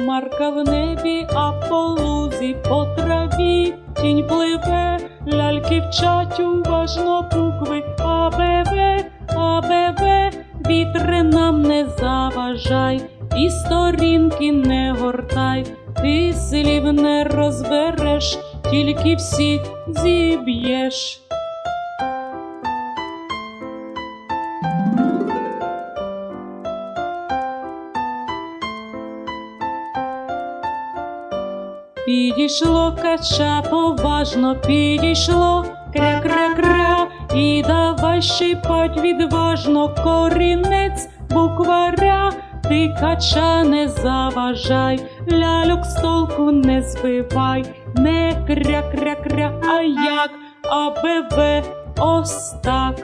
хмарка в небі, а по лузі, по траві. Тінь пливе, ляльки вчать уважно букви. АБВ, АБВ, вітре нам не заважай, і сторінки не гортай, ти слів не розбереш, тільки всі зіб'єш. Підійшло кача поважно, підійшло. Кря-кря-кря, і давай щипать відважно. Корінець букваря. Ти кача не заважай, ляльок з толку не збивай, не кря-кря-кря, а як, а бебе ось так.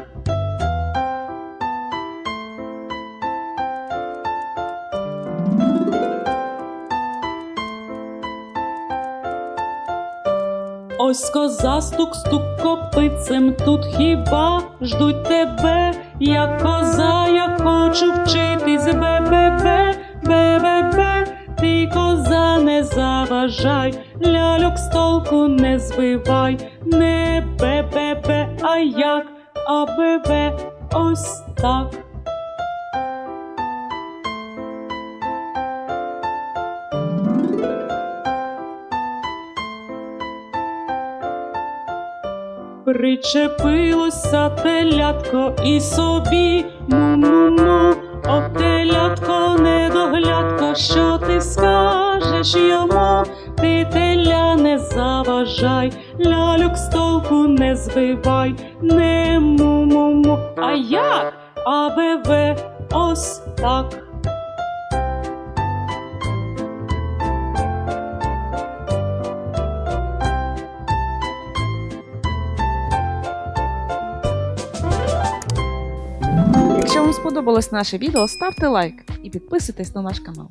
Ось коза стук-стук копицем, тут хіба? Ждуть тебе, я коза, я хочу вчитись, бе-бе-бе, бе-бе-бе, ти коза не заважай, ляльок з толку не збивай, не бе-бе-бе, а як, а бе-бе, ось так. Причепилося телятко і собі му-му-му, О, телятко недоглядко, що ти скажеш йому? Ти теля не заважай, ляльок з толку не збивай, не му-му-му, а як? А бебе ось так. Якщо вам сподобалось наше відео, ставте лайк і підписуйтесь на наш канал.